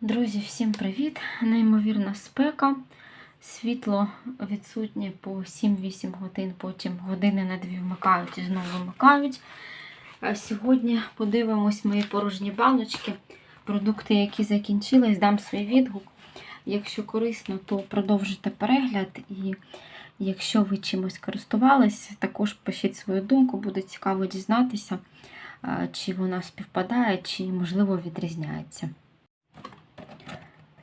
Друзі, всім привіт! Неймовірна спека. Світло відсутнє по 7-8 годин, потім години на дві вмикають і знову вимикають. А Сьогодні подивимось мої порожні баночки, продукти, які закінчились, дам свій відгук. Якщо корисно, то продовжуйте перегляд. І якщо ви чимось користувались, також пишіть свою думку, буде цікаво дізнатися, чи вона співпадає, чи можливо відрізняється.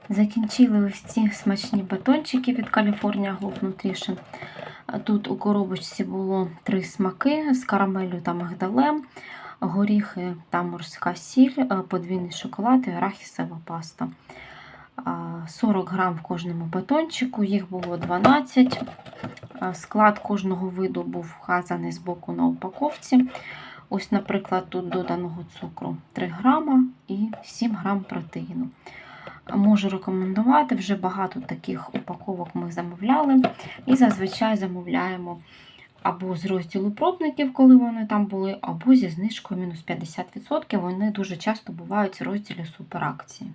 Закінчили ось ці смачні батончики від California Gold Nutrition. Тут у коробочці було три смаки з карамелю та мигдалем, горіхи та морська сіль, е, подвійний шоколад і арахісова паста. 40 грам в кожному батончику, їх було 12. Склад кожного виду був вказаний з боку на упаковці. Ось, наприклад, тут доданого цукру 3 грама і 7 грам протеїну. Можу рекомендувати, вже багато таких упаковок ми замовляли. І зазвичай замовляємо або з розділу пробників, коли вони там були, або зі знижкою мінус 50%. Вони дуже часто бувають в розділі суперакції.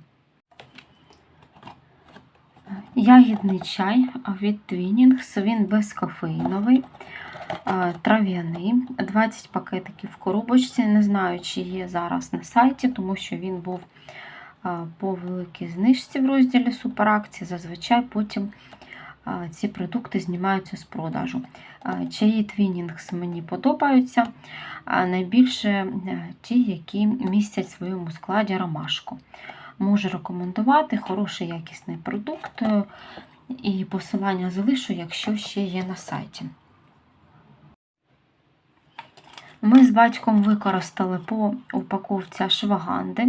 Ягідний чай від Twinings, він безкофеїновий, е, трав'яний, 20 пакетиків в коробочці. Не знаю, чи є зараз на сайті, тому що він був по великій знижці в розділі суперакції. Зазвичай потім ці продукти знімаються з продажу. Чаї Twinings мені подобаються. Найбільше ті, які містять в своєму складі ромашку. Можу рекомендувати хороший якісний продукт. е, І посилання залишу, якщо ще є на сайті. Ми з батьком використали по упаковці ашваганди.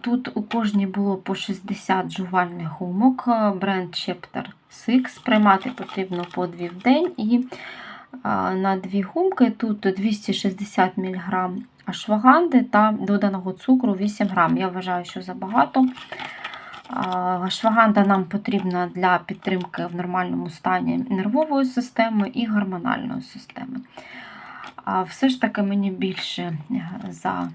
Тут у кожній було по 60 жувальних гумок, е, бренд Chapter 6. Приймати потрібно по 2 в день. І на 2 гумки тут 260 мг ашваганди та доданого цукру 8 грам. Я вважаю, що забагато. А, Ашваганда нам потрібна для підтримки в нормальному стані нервової системи і гормональної системи. Все ж таки мені більше е, за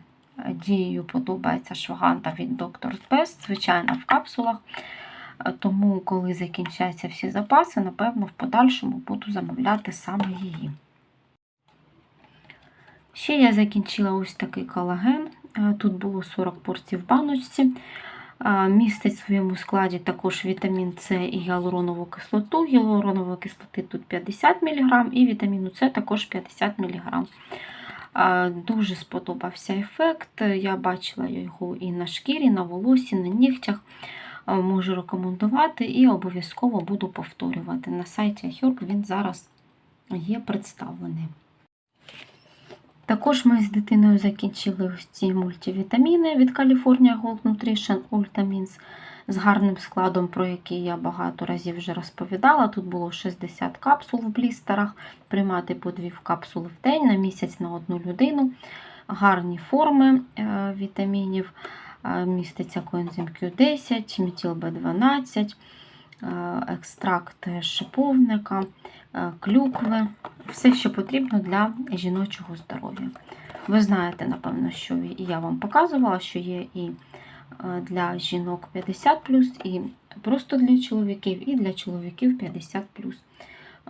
дією подобається шваганта від Doctor's Best, звичайно, в капсулах. Тому, коли закінчаться всі запаси, напевно, в подальшому буду замовляти саме її. Ще я закінчила ось такий колаген. Тут було 40 порцій в баночці. Містить в своєму складі також вітамін С і гіалуронову кислоту. Гіалуронової кислоти тут 50 мг, і вітаміну С також 50 мг. Дуже сподобався ефект. Я бачила його і на шкірі, на волосі, на нігтях. Можу рекомендувати і обов'язково буду повторювати. На сайті Ahurk він зараз є представлений. Також ми з дитиною закінчили ці мультивітаміни від California Gold Nutrition Ultamins з гарним складом, про який я багато разів вже розповідала. Тут було 60 капсул в блістерах, приймати по 2 капсули в день на місяць на одну людину. Гарні форми е, вітамінів. Е, Міститься коензим Q10, метіл B12, е, екстракт шиповника, е, клюкви. Все, що потрібно для жіночого здоров'я. Ви знаєте, напевно, що я вам показувала, що є і для жінок 50 і просто для чоловіків, і для чоловіків 50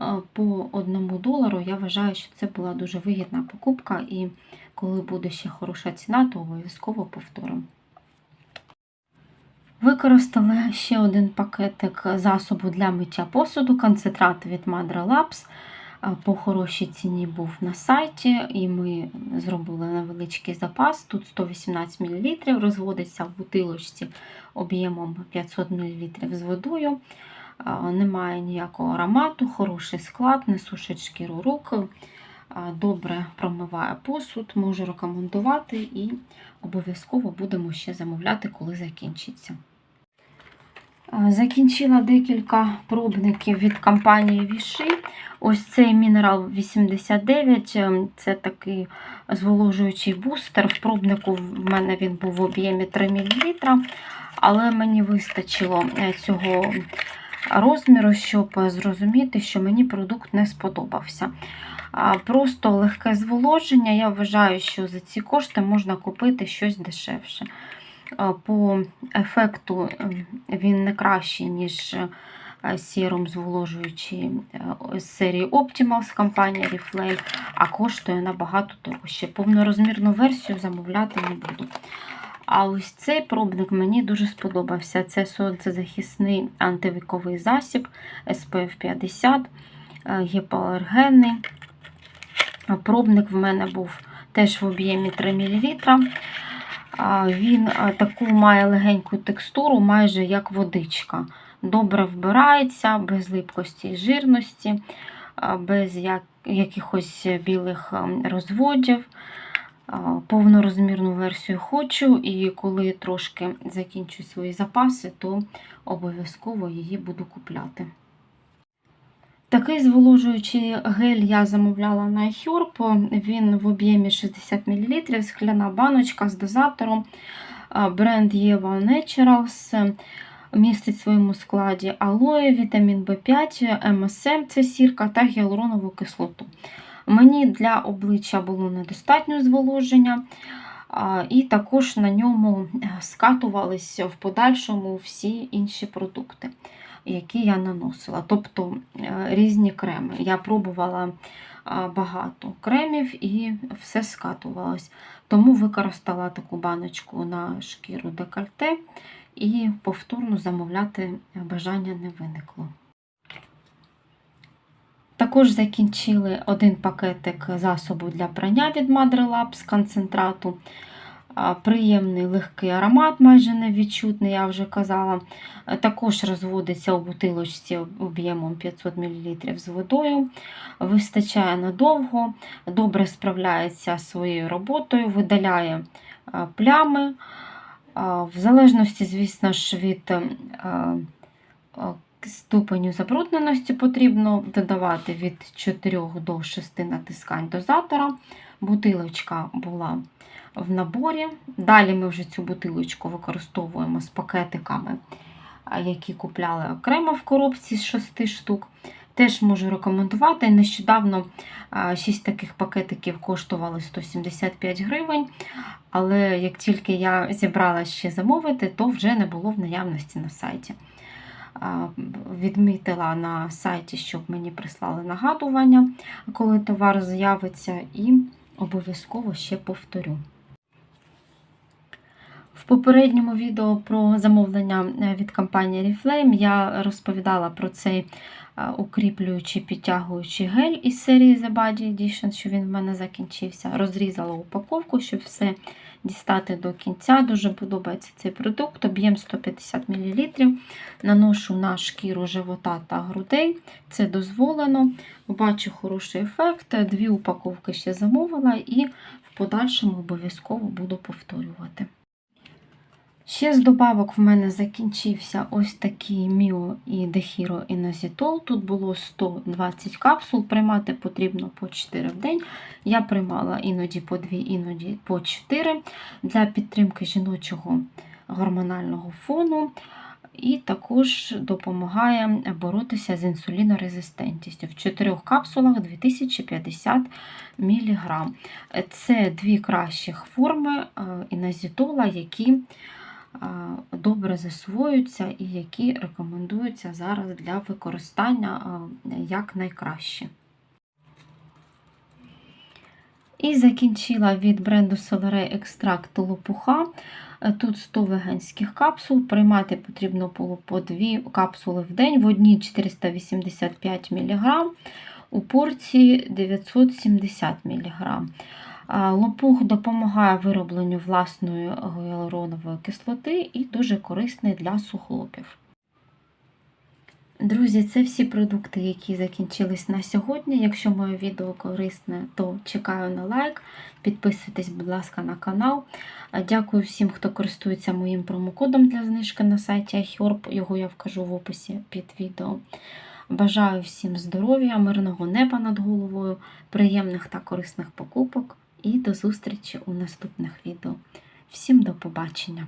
Е, По одному долару я вважаю, що це була дуже вигідна покупка, і коли буде ще хороша ціна, то обов'язково повторимо. Використали ще один пакетик засобу для миття посуду, концентрат від Madre Labs. По хорошій ціні був на сайті, і ми зробили невеличкий запас. Тут 118 мл, розводиться в бутилочці об'ємом 500 мл з водою. Немає ніякого аромату, хороший склад, не сушить шкіру рук, добре промиває посуд, можу рекомендувати і обов'язково будемо ще замовляти, коли закінчиться. А, Закінчила декілька пробників від компанії Віши. Ось цей мінерал 89 ем, це такий зволожуючий бустер. В пробнику в мене він був в об'ємі 3 мл, але мені вистачило е, цього розміру, щоб зрозуміти, що мені продукт не сподобався. Просто легке зволоження. Я вважаю, що за ці кошти можна купити щось дешевше. Е, По ефекту е, він не кращий, ніж сіром зволожуючий е, з серії Optimal з компанії Reflame, а коштує набагато дорожче. Повнорозмірну версію замовляти не буду. А ось цей пробник мені дуже сподобався. Це сонцезахисний антивіковий засіб SPF 50, е, гіпоалергенний. Пробник в мене був теж в об'ємі 3 мл. Він таку має легеньку текстуру, майже як водичка. Добре вбирається, без липкості і жирності, без якихось білих ем, розводів. Повнорозмірну версію хочу, і коли трошки закінчу свої запаси, то обов'язково її буду купляти. Такий зволожуючий гель я замовляла на iHerb. Він в об'ємі 60 мл, скляна баночка з дозатором. Бренд Eva Naturals містить в своєму складі алоє, вітамін В5, МСМ це сірка та гіалуронову кислоту. Мені для обличчя було недостатньо зволоження, і також на ньому скатувалися в подальшому всі інші продукти, які я наносила. Тобто е, різні креми. Я пробувала багато кремів і все скатувалось. Тому використала таку баночку на шкіру декольте і повторно замовляти бажання не виникло. Також закінчили один пакетик засобу для прання від Madre Lab з концентрату. Приємний легкий аромат, майже невідчутний, я вже казала. Також розводиться у бутилочці об'ємом 500 мл з водою. Вистачає надовго, добре справляється своєю роботою, видаляє плями. В залежності, звісно ж, від ступеню забрудненості потрібно додавати від 4 до 6 натискань дозатора. Бутилочка була в наборі. Далі ми вже цю бутилочку використовуємо з пакетиками, які купляли окремо в коробці з 6 штук. Теж можу рекомендувати. Нещодавно 6 таких пакетиків коштували 175 гривень. Але як тільки я зібрала ще замовити, то вже не було в наявності на сайті. Відмітила на сайті, щоб мені прислали нагадування, коли товар з'явиться, і обов'язково ще повторю. В попередньому відео про замовлення е, від компанії Reflame я розповідала про цей е, укріплюючий підтягуючий гель із серії The Body Edition, що він в мене закінчився. Розрізала упаковку, щоб все дістати до кінця. Дуже подобається цей продукт, об'єм 150 мл. Наношу на шкіру живота та грудей. Це дозволено. Бачу хороший ефект. Дві упаковки ще замовила і в подальшому обов'язково буду повторювати. Ще з добавок в мене закінчився ось такий Міо і Дехіро Інозітол. Тут було 120 капсул, приймати потрібно по 4 в день. Я приймала іноді по 2, іноді по 4 для підтримки жіночого гормонального фону. І також допомагає боротися з інсулінорезистентністю. В 4 капсулах 2050 мг. Це дві кращих форми інозітола, які добре засвоюються і які рекомендуються зараз для використання якнайкраще. І закінчила від бренду Solaré екстракт лопуха. Тут 100 веганських капсул. Приймати потрібно було по 2 капсули в день, в одній 485 мг, у порції 970 мг. Лопух допомагає виробленню власної гіалуронової кислоти і дуже корисний для суглобів. Друзі, це всі продукти, які закінчились на сьогодні. Якщо моє відео корисне, то чекаю на лайк. Підписуйтесь, будь ласка, на канал. Дякую всім, хто користується моїм промокодом для знижки на сайті iHerb. Його я вкажу в описі під відео. Бажаю всім здоров'я, мирного неба над головою, приємних та корисних покупок. І до зустрічі у наступних відео. Всім до побачення!